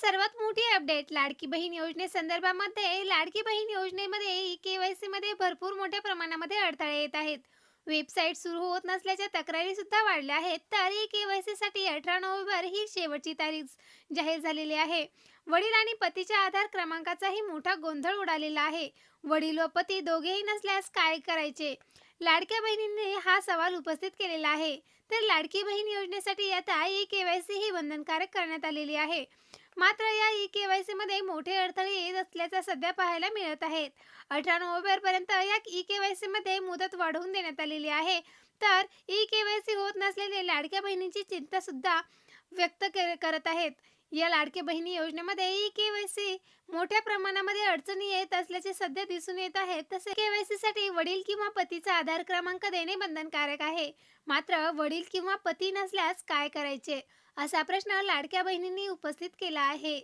सर्वात मोठी अपडेट लाडकी बहीण योजनेसंदर्भामध्ये लाडकी बहीण योजनेमध्ये ई वाय सीमध्ये भरपूर मोठ्या प्रमाणामध्ये अडथळे येत आहेत. वेबसाईट सुरू होत नसल्याच्या तक्रारी सुद्धा वाढल्या आहेत. तर ई केवायसी साठी अठरा नोव्हेंबर ही शेवटची तारीख जाहीर झालेली आहे. वडील आणि पतीच्या आधार क्रमांकाचाही मोठा गोंधळ उडालेला आहे. वडील व पती दोघेही नसल्यास काय करायचे? लाडक्या बहिणींनी हा सवाल उपस्थित केलेला आहे. तर लाडकी बहीण योजनेसाठी आता ई केवायसी ही बंधनकारक करण्यात आलेली आहे. मात्र या ई के मध्ये मोठे अडथळे येत असल्याचा सध्या पाहायला मिळत आहेत. अठरा नोव्हेंबर पर्यंत या ई केवायसी मध्ये मुदत वाढवून देण्यात आलेली आहे. तर ई केवायसी होत नसलेले लाडक्या बहिणींची चिंता सुद्धा व्यक्त करत आहेत. या लाडक्या बहिणी योजनेमध्ये ई केवायसी मोठ्या प्रमाणामध्ये अडचणी येत असल्याचे सध्या दिसून येत आहे. तसे केवायसी साठी वडील किंवा पतीचा आधार क्रमांक देणे बंधनकारक आहे. मात्र वडील किंवा पती नसल्यास काय करायचे? असा प्रश्न लाडक्या बहिणींनी उपस्थित केला आहे.